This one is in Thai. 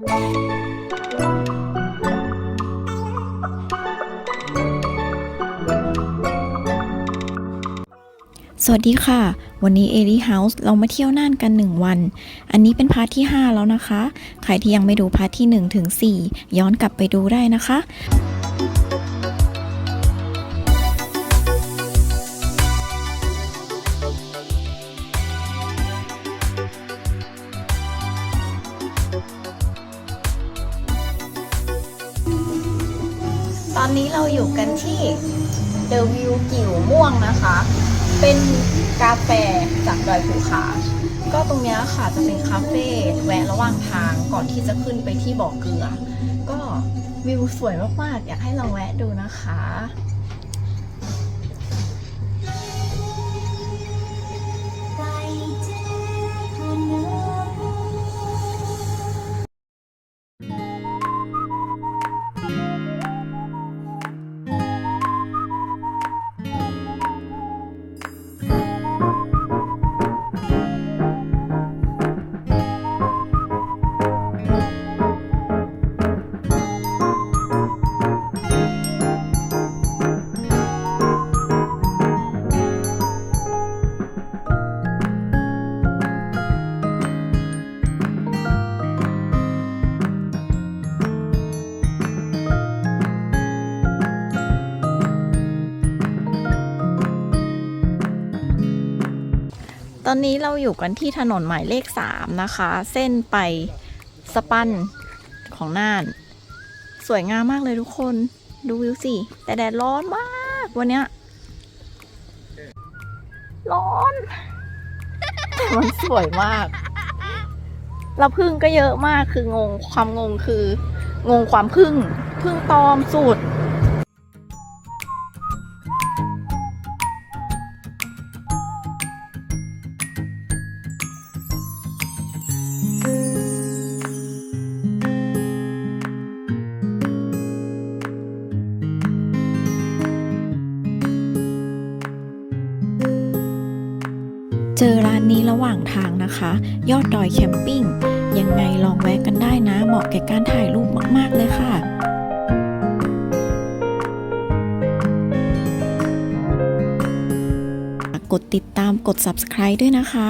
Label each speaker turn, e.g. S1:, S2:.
S1: สวัสดีค่ะ วันนี้เอรีเฮาส์เรามาเที่ยวน่านกัน 1 วัน อันนี้เป็นพาร์ทที่ 5 แล้วนะคะ ใครที่ยังไม่ดูพาร์ทที่ 1 ถึง 4 ย้อนกลับไปดูได้นะคะ
S2: ตอนนี้เราอยู่กันที่เดอะวิวกิ่วม่วงนะคะ เป็นกาแฟจากดอยภูคา ก็ตรงนี้ค่ะจะเป็นคาเฟ่แวะระหว่างทางก่อนที่จะขึ้นไปที่บ่อเกลือ ก็วิวสวยมากๆ อยากให้ลองแวะดูนะคะ อนนี้เราอยู่กันที่ถนนหมายเลข 3 นะคะ เส้นไปสปันของน่าน สวยงามมากเลยทุกคน ดูวิวสิ แต่แดดร้อนมากวันเนี้ย ร้อนแต่มันสวยมากแล้วพึ่งก็เยอะมากคืองงความงงคืองงความพึ่งพึ่งตอมสุด
S1: เจอร้านนี้ระหว่างทางนะคะ ยอดดอยแคมปิ้ง ยังไงลองแวะกันได้นะ เหมาะแก่การถ่ายรูปมาก ๆ เลยค่ะกดติดตามกด subscribe ด้วยนะคะ